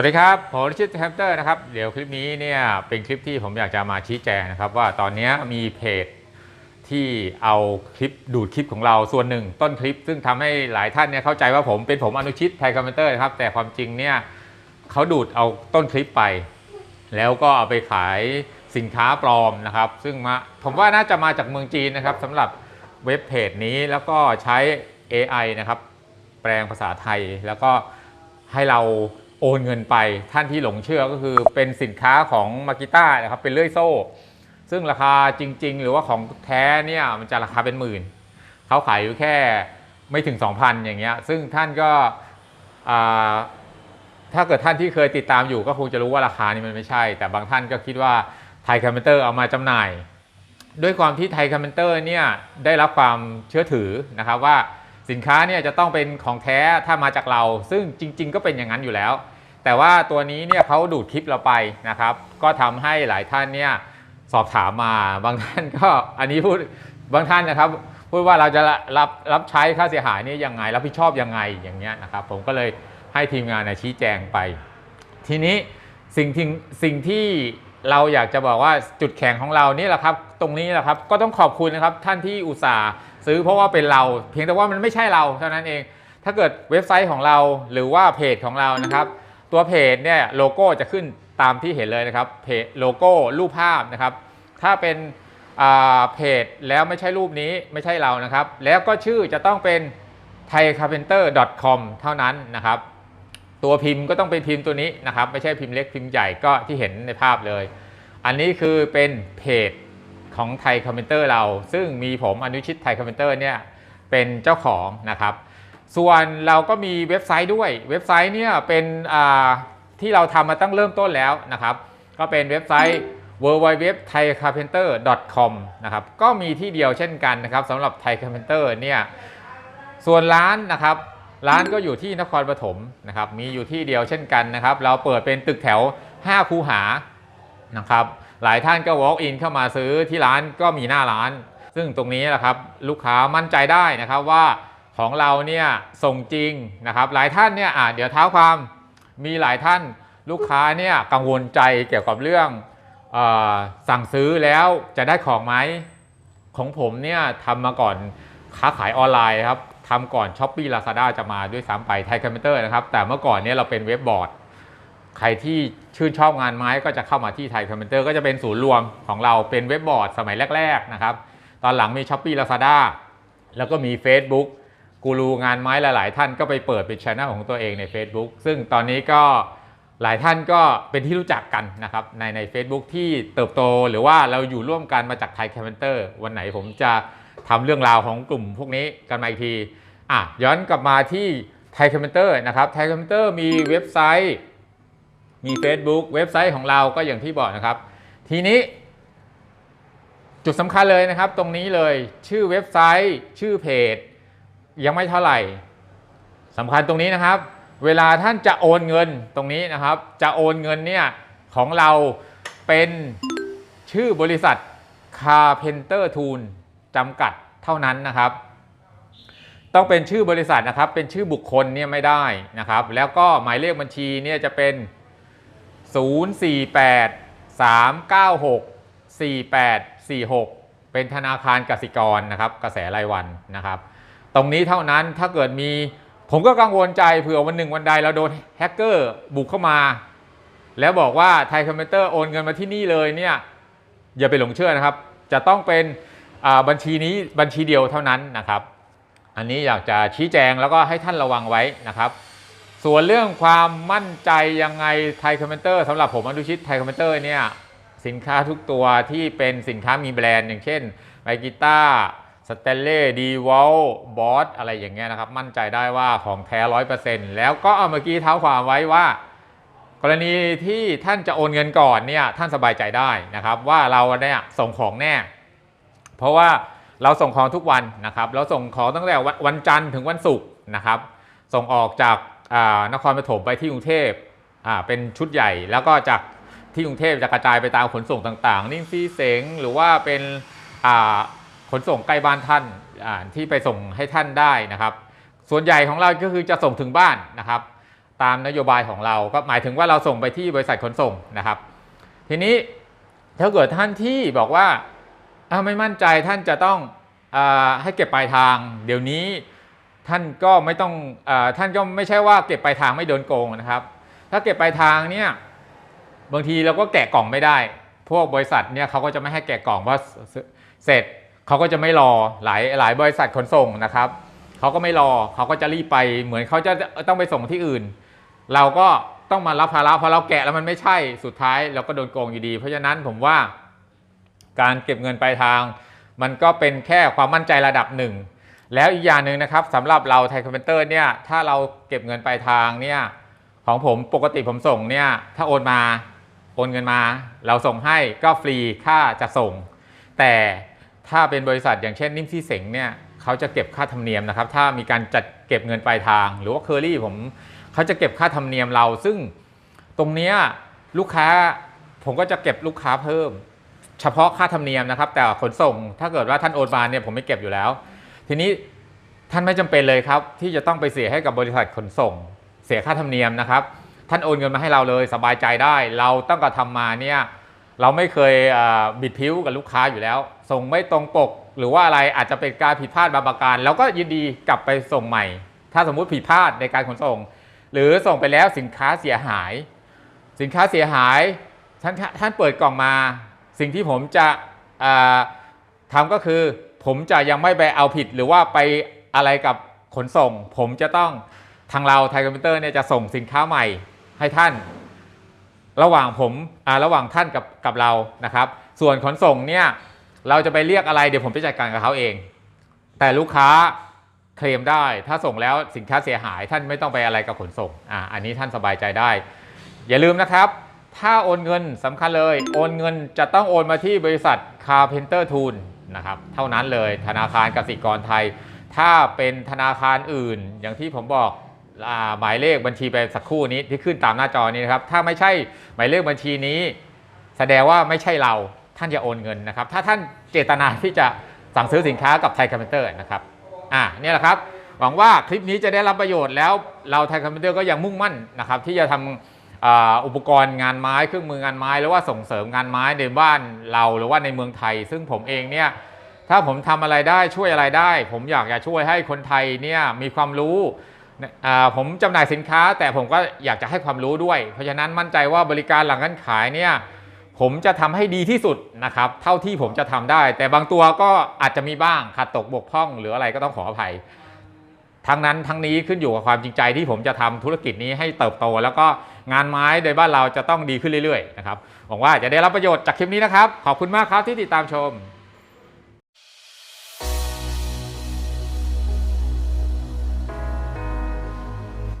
วัสดีครับ ผมริชิตแฮมเตอร์นะครับ เดี๋ยวคลิปนี้เนี่ยเป็นคลิปที่ผมอยากจะมาชี้แจงนะครับ ว่าตอนนี้มีเพจที่เอาคลิปดูดคลิปของเราส่วนหนึ่ง ต้นคลิป ซึ่งทำให้หลายท่านเนี่ยเข้าใจว่าผมเป็นผมอนุชิตไทยคอมเมนเตอร์นะครับ แต่ความจริงเนี่ยเขาดูดเอาต้นคลิปไป แล้วก็เอาไปขายสินค้าปลอมนะครับ ซึ่งมาผมว่าน่าจะมาจากเมืองจีนนะครับสำหรับเว็บเพจนี้แล้วก็ใช้ AI นะครับ แปลงภาษาไทยแล้วก็ให้เรา โอนเงินไปท่านที่หลงเชื่อก็คือเป็นสินค้าของมากิต้านะครับเป็นเลื่อยโซ่ ซึ่งราคาจริง ๆ หรือว่าของแท้เนี่ยมันจะราคาเป็นหมื่นเขาขายอยู่แค่ไม่ถึง 2,000 อย่างเงี้ยซึ่งท่านก็ถ้าเกิดท่านที่เคยติดตามอยู่ก็คงจะรู้ว่าราคานี้มันไม่ใช่ แต่บางท่านก็คิดว่าไทยคอมเมนเตอร์เอามาจำหน่าย ด้วยความที่ไทยคอมเมนเตอร์เนี่ยได้รับความเชื่อถือนะครับว่าสินค้าเนี่ยจะต้องเป็นของแท้ถ้ามาจากเรา ซึ่งจริง ๆ ก็เป็นอย่างนั้นอยู่แล้ว แต่ว่าตัวนี้เนี่ยเขาดูดคลิปเราไปนะครับ ก็ทำให้หลายท่านเนี่ยสอบถามมาบางท่านก็อันนี้พูดบางท่านนะครับ พูดว่าเราจะรับรับใช้ค่าเสียหายนี่ยังไง รับผิดชอบยังไงอย่างเงี้ยนะครับ ผมก็เลยให้ทีมงานน่ะชี้แจงไป ทีนี้สิ่งที่สิ่งที่เราอยากจะบอกว่าจุดแข็งของเรานี่แหละครับ ตรงนี้แหละครับก็ต้องขอบคุณนะครับท่านที่อุตส่าห์ซื้อเพราะว่าเป็นเรา เพียงแต่ว่ามันไม่ใช่เราเท่านั้นเอง ถ้าเกิดเว็บไซต์ของเราหรือว่าเพจของเรานะครับ ตัวเพจเนี่ยโลโก้จะขึ้นตามที่เห็นเลยนะครับเพจโลโก้รูปภาพนะครับ ถ้าเป็นเพจแล้วไม่ใช่รูปนี้ไม่ใช่เรานะครับ แล้วก็ชื่อจะต้องเป็น thaicarpenter.com เท่านั้นนะครับ ตัวพิมพ์ก็ต้องเป็นพิมพ์ตัวนี้นะครับ ไม่ใช่พิมพ์เล็กพิมพ์ใหญ่ก็ที่เห็นในภาพเลย อันนี้คือเป็นเพจของไทยคอมเมนเตอร์เรา ซึ่งมีผมอนุชิตไทยคอมเมนเตอร์เนี่ยเป็นเจ้าของนะครับ ส่วนเราก็มีเว็บไซต์ด้วย เว็บไซต์เนี่ยเป็นอ่าที่เราทำมาตั้งเริ่มต้นแล้วนะครับ ก็เป็นเว็บไซต์ w w w t h a i c a r p e n t e r c o m นะครับ ก็มีที่เดียวเช่นกันนะครับสำหรับไทยคา r p e n t e r เนี่ย ส่วนร้านนะครับ ร้านก็อยู่ที่นครปฐมนะครับ มีอยู่ที่เดียวเช่นกันนะครับ เราเปิดเป็นตึกแถว 5 คูหา นะครับ หลายท่านก็ walk in เข้ามาซื้อที่ร้านก็มีหน้าร้าน ซึ่งตรงนี้แหละครับลูกค้ามั่นใจได้นะครับว่า ของเราเนี่ยส่งจริงนะครับ หลายท่านเนี่ยเดี๋ยวเท้าความมีหลายท่านลูกค้าเนี่ยกังวลใจเกี่ยวกับเรื่องออสั่งซื้อแล้วจะได้ของไหมของผมเนี่ยทำมาก่อนค้าขายออนไลน์ครับทำก่อน s h อ p e e Lazada จะมาด้วยซ้ำไปไทยคอมพิวเตอร์นะครับ แต่เมื่อก่อนเนี่ยเราเป็นเว็บบอร์ด ใครที่ชื่นชอบงานไม้ก็จะเข้ามาที่ไทยคอมพิวเตอร์ก็จะเป็นศูนย์รวมของเราเป็นเว็บบอร์ดสมัยแรก ๆ นะครับ ตอนหลังมี s h อ p e e Lazada แล้วก็มี Facebook กูรูงานไม้หลาย ๆ ท่านก็ไปเปิดเป็นช anel ของตัวเองใน Facebook ซึ่งตอนนี้ก็หลายท่านก็เป็นที่รู้จักกันนะครับในใน Facebook ที่เติบโตหรือว่าเราอยู่ร่วมกันมาจากไทยแคมพิวเตอร์วันไหนผมจะทำเรื่องราวของกลุ่มพวกนี้กันมาอีกทีอะย้อนกลับมาที่ไทยแคมพิวเตอร์นะครับไทยแคมพิวเตอร์มีเว็บไซต์มี Facebook เว็บไซต์ของเราก็อย่างที่บอกนะครับ ทีนี้ จุดสำคัญเลยนะครับ ตรงนี้เลยชื่อเว็บไซต์ ชื่อเพจ ยังไม่เท่าไหร่สำคัญตรงนี้นะครับ เวลาท่านจะโอนเงินตรงนี้นะครับ จะโอนเงินเนี่ยของเราเป็นชื่อบริษัท Carpenter Tool จำกัดเท่านั้นนะครับ ต้องเป็นชื่อบริษัทนะครับ เป็นชื่อบุคคลเนี่ยไม่ได้นะครับ แล้วก็หมายเลขบัญชีเนี่ยจะเป็น 048 396 4846 เป็นธนาคารกสิกรนะครับ กระแสรายวันนะครับ รงนี้เท่านั้นถ้าเกิดมี ผมก็กังวลใจเผื่อวันหนึ่งวันใดเราโดนแฮกเกอร์บุกเข้ามา แล้วบอกว่าไทยคอมพิวเตอร์โอนเงินมาที่นี่เลยเนี่ยอย่าไปหลงเชื่อนะครับ จะต้องเป็นบัญชีนี้บัญชีเดียวเท่านั้นนะครับ อันนี้อยากจะชี้แจงแล้วก็ให้ท่านระวังไว้นะครับส่วนเรื่องความมั่นใจยังไงไทยคอมเมนเตอร์สำหรับผมอนุชิตไทยคอมเมนเตอร์เนี่ยสินค้าทุกตัวที่เป็นสินค้ามีแบรนด์อย่างเช่นไมกิต้า สเตนเล่ดีวอลบอสอะไรอย่างเงี้ยนะครับ มั่นใจได้ว่าของแท้ร้อยเปอร์เซ็นต์แล้วก็เอาเมื่อกี้เท้าความไว้ว่า กรณีที่ท่านจะโอนเงินก่อนเนี่ยท่านสบายใจได้นะครับ ว่าเราเนี่ยส่งของแน่ เพราะว่าเราส่งของทุกวันนะครับเราส่งของตั้งแต่วันจันทร์ถึงวันศุกร์นะครับ ส่งออกจากอ่านครปฐมไปที่กรุงเทพอ่าเป็นชุดใหญ่ แล้วก็จากที่กรุงเทพจะกระจายไปตามขนส่งต่างๆ นิ่งซีเสงหรือว่าเป็นอ่า ขนส่งใกล้บ้านท่านที่ไปส่งให้ท่านได้นะครับ ส่วนใหญ่ของเราก็คือจะส่งถึงบ้านนะครับ ตามนโยบายของเราก็หมายถึงว่าเราส่งไปที่บริษัทขนส่งนะครับ ทีนี้ถ้าเกิดท่านที่บอกว่าไม่มั่นใจท่านจะต้องอให้เก็บปลายทาง เดี๋ยวนี้ท่านก็ไม่ต้องอท่านก็ไม่ใช่ว่าเก็บปลายทางไม่โดนโกงนะครับ ถ้าเก็บปลายทางเนี่ยบางทีเราก็แกะกล่องไม่ได้ พวกบริษัทเนี่ยเขาก็จะไม่ให้แกะกล่องเพราเสร็จ เขาก็จะไม่รอหลายหลายบริษัทขนส่งนะครับเขาก็ไม่รอเขาก็จะรีบไปเหมือนเขาจะต้องไปส่งที่อื่น เราก็ต้องมารับภาระเพราะเราแกะแล้วมันไม่ใช่สุดท้ายเราก็โดนโกงอยู่ดี เพราะฉะนั้นผมว่าการเก็บเงินปลายทาง มันก็เป็นแค่ความมั่นใจระดับหนึ่งแล้วอีกอย่างหนึ่งนะครับสำหรับเราไทยคอมเพนเตอร์เนี่ยถ้าเราเก็บเงินปลายทางเนี่ยของผมปกติผมส่งเนี่ยถ้าโอนมาโอนเงินมา เราส่งให้ก็ฟรีค่าจะส่ง แต่ ถ้าเป็นบริษัทอย่างเช่นนิมที่เสงเนี่ยเขาจะเก็บค่าธรรมเนียมนะครับ ถ้ามีการจัดเก็บเงินปลายทาง หรือว่าเคอรี่ผมเขาจะเก็บค่าธรรมเนียมเรา ซึ่งตรงนี้ลูกค้าผมก็จะเก็บลูกค้าเพิ่ม เฉพาะค่าธรรมเนียมนะครับ แต่ขนส่งถ้าเกิดว่าท่านโอนมาเนี่ยผมไม่เก็บอยู่แล้ว ทีนี้ท่านไม่จำเป็นเลยครับ ที่จะต้องไปเสียให้กับบริษัทขนส่ง เสียค่าธรรมเนียมนะครับ ท่านโอนเงินมาให้เราเลยสบายใจได้ เราตั้งแต่ทำมาเนี่ยเราไม่เคยบิดพิ้วกับลูกค้าอยู่แล้ว ส่งไม่ตรงปก หรือว่าอะไรอาจจะเป็นการผิดพลาดบางประการเราก็ยินดีกลับไปส่งใหม่ ถ้าสมมุติผิดพลาดในการขนส่ง หรือส่งไปแล้วสินค้าเสียหาย สินค้าเสียหายท่านท่านเปิดกล่องมา สิ่งที่ผมจะอ่าทำก็คือ ผมจะยังไม่ไปเอาผิดหรือว่าไปอะไรกับขนส่ง ผมจะต้องทางเราไทยคอมพิวเตอร์เนี่ยจะส่งสินค้าใหม่ให้ท่าน ระหว่างผมระหว่างท่านกับกับเรานะครับ ส่วนขนส่งเนี่ย เราจะไปเรียกอะไรเดี๋ยวผมไปจัดการกับเขาเอง แต่ลูกค้าเคลมได้ ถ้าส่งแล้วสินค้าเสียหายท่านไม่ต้องไปอะไรกับขนส่งอ่าอันนี้ท่านสบายใจได้ อย่าลืมนะครับ ถ้าโอนเงินสำคัญเลย โอนเงินจะต้องโอนมาที่บริษัท Carpenter Tool นะครับเท่านั้นเลยธนาคารกสิกรไทย ถ้าเป็นธนาคารอื่น อย่างที่ผมบอกอาหมายเลขบัญชีไปสักครู่นี้ที่ขึ้นตามหน้าจอนี้นะครับ ถ้าไม่ใช่หมายเลขบัญชีนี้ แสดงว่าไม่ใช่เราท่านจะโอนเงินนะครับ ถ้าท่าน เจตนาที่จะสั่งซื้อสินค้ากับไทยคอมพิวเตอร์นะครับอ่านี่แหละครับหวังว่าคลิปนี้จะได้รับประโยชน์แล้วเราไทยคอมพิวเตอร์ก็ยังมุ่งมั่นนะครับที่จะทำอ่าอุปกรณ์งานไม้เครื่องมืองานไม้หรือว่าส่งเสริมงานไม้ในบ้านเราหรือว่าในเมืองไทย ซึ่งผมเองเนี่ยถ้าผมทำอะไรได้ช่วยอะไรได้ ผมอยากจะช่วยให้คนไทยเนี่ยมีความรู้ผมจำหน่ายสินค้า แต่ผมก็อยากจะให้ความรู้ด้วย เพราะฉะนั้นมั่นใจว่าบริการหลังการขายเนี่ย ผมจะทำให้ดีที่สุดนะครับ เท่าที่ผมจะทำได้ แต่บางตัวก็อาจจะมีบ้างขาดตกบกพร่อง หรืออะไรก็ต้องขออภัย ทั้งนั้นทั้งนี้ขึ้นอยู่กับความจริงใจที่ผมจะทำธุรกิจนี้ให้เติบโต แล้วก็งานไม้ในบ้านเราจะต้องดีขึ้นเรื่อยๆนะครับหวังว่าจะได้รับประโยชน์จากคลิปนี้นะครับ ขอบคุณมากครับที่ติดตามชม